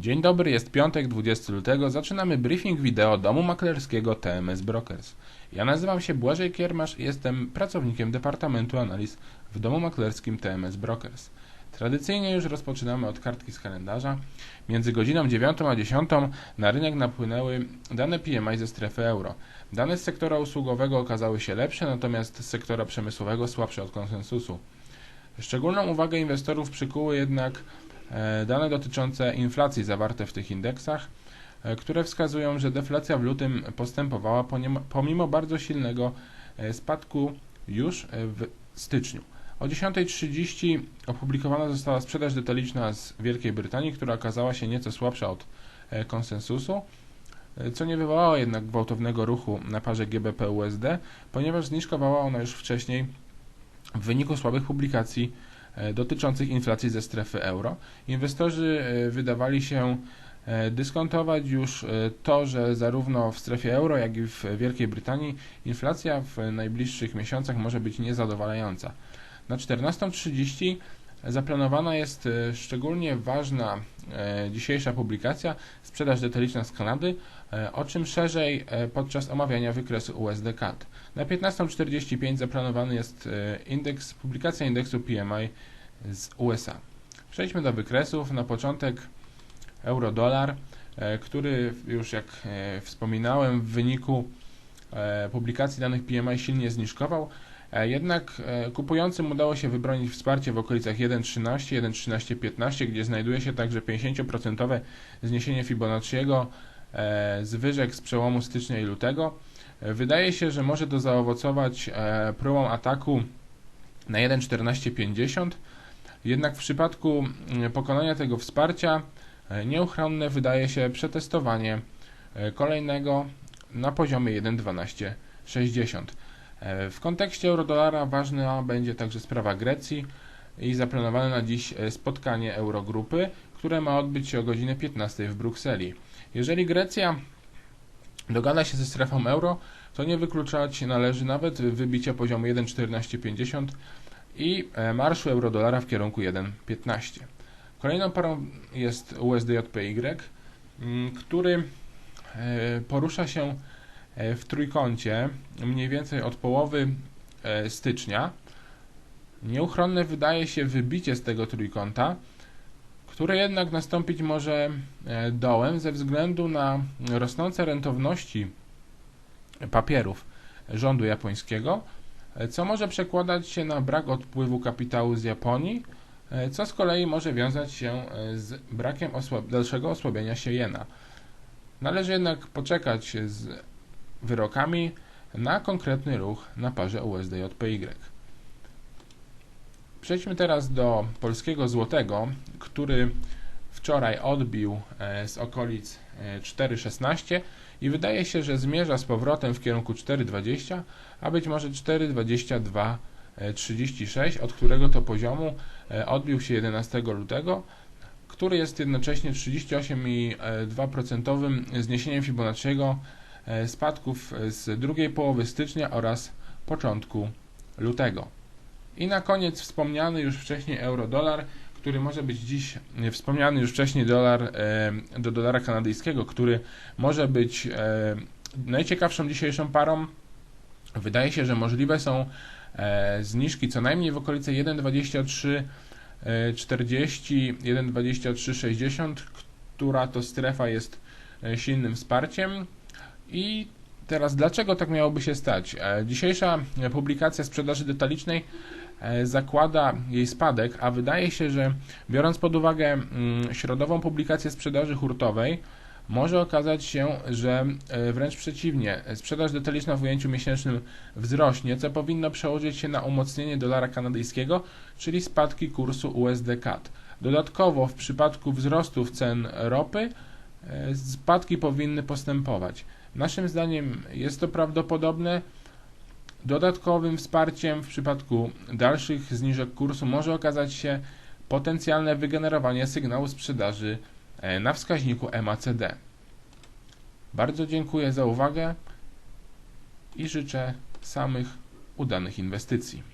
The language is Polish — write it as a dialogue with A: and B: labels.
A: Dzień dobry, jest piątek, 20 lutego. Zaczynamy briefing wideo domu maklerskiego TMS Brokers. Ja nazywam się Błażej Kiermasz i jestem pracownikiem Departamentu Analiz w domu maklerskim TMS Brokers. Tradycyjnie już rozpoczynamy od kartki z kalendarza. Między godziną 9 a 10 na rynek napłynęły dane PMI ze strefy euro. Dane z sektora usługowego okazały się lepsze, natomiast z sektora przemysłowego słabsze od konsensusu. Szczególną uwagę inwestorów przykuły jednak dane dotyczące inflacji zawarte w tych indeksach, e, które wskazują, że deflacja w lutym postępowała pomimo bardzo silnego e, spadku już e, w styczniu. O 10.30 opublikowana została sprzedaż detaliczna z Wielkiej Brytanii, która okazała się nieco słabsza od e, konsensusu, e, co nie wywołało jednak gwałtownego ruchu na parze GBP-USD, ponieważ zniżkowała ona już wcześniej w wyniku słabych publikacji e, dotyczących inflacji ze strefy euro. Inwestorzy e, wydawali się e, dyskontować już e, to, że zarówno w strefie euro, jak i w Wielkiej Brytanii inflacja w najbliższych miesiącach może być niezadowalająca. Na 14.30 zaplanowana jest e, szczególnie ważna e, dzisiejsza publikacja, sprzedaż detaliczna z Kanady, e, o czym szerzej e, podczas omawiania wykresu USD CAD. Na 15.45 zaplanowany jest e, indeks, publikacja indeksu PMI z USA. Przejdźmy do wykresów. Na początek euro-dolar, e, który już jak e, wspominałem w wyniku e, publikacji danych PMI silnie zniżkował, jednak kupującym udało się wybronić wsparcie w okolicach 1.13, 1.13.15, gdzie znajduje się także 50% zniesienie Fibonacciego e, zwyżek z przełomu stycznia i lutego. Wydaje się, że może to zaowocować próbą ataku na 1.1450, jednak w przypadku mm, pokonania tego wsparcia e, nieuchronne wydaje się przetestowanie e, kolejnego na poziomie 1.1260. E, W kontekście eurodolara ważna będzie także sprawa Grecji i zaplanowane na dziś spotkanie Eurogrupy, które ma odbyć się o godzinie 15 w Brukseli. Jeżeli Grecja dogada się ze strefą euro, to nie wykluczać należy nawet wybicia poziomu 1,1450 i e, marszu euro-dolara w kierunku 1,15. Kolejną parą jest USDJPY, mm, który e, porusza się e, w trójkącie mniej więcej od połowy stycznia. Nieuchronne wydaje się wybicie z tego trójkąta, które jednak nastąpić może dołem ze względu na rosnące rentowności papierów rządu japońskiego, co może przekładać się na brak odpływu kapitału z Japonii, e, co z kolei może wiązać się e, z brakiem osłab- dalszego osłabienia się jena. Należy jednak poczekać z wyrokami na konkretny ruch na parze USD-JPY. Przejdźmy teraz do polskiego złotego, który wczoraj odbił e, z okolic e, 4,16 i wydaje się, że zmierza z powrotem w kierunku 4,20, a być może 4,2236, od którego to poziomu e, odbił się 11 lutego, który jest jednocześnie 38,2% zniesieniem Fibonacciego e, spadków z drugiej połowy stycznia oraz początku lutego. I na koniec wspomniany już wcześniej euro-dolar, który może być dziś wspomniany już wcześniej dolar e, do dolara kanadyjskiego, który może być e, najciekawszą dzisiejszą parą. Wydaje się, że możliwe są e, zniżki co najmniej w okolice 1,23 e, 40, 1,23 60, która to strefa jest silnym wsparciem. I teraz dlaczego tak miałoby się stać? E, Dzisiejsza publikacja sprzedaży detalicznej e, zakłada jej spadek, a wydaje się, że biorąc pod uwagę mm, środową publikację sprzedaży hurtowej, może okazać się, że e, wręcz przeciwnie, sprzedaż detaliczna w ujęciu miesięcznym wzrośnie, co powinno przełożyć się na umocnienie dolara kanadyjskiego, czyli spadki kursu USD-CAD. Dodatkowo w przypadku wzrostów cen ropy spadki powinny postępować. Naszym zdaniem jest to prawdopodobne. Dodatkowym wsparciem w przypadku dalszych zniżek kursu może okazać się potencjalne wygenerowanie sygnału sprzedaży e, na wskaźniku MACD. Bardzo dziękuję za uwagę i życzę samych udanych inwestycji.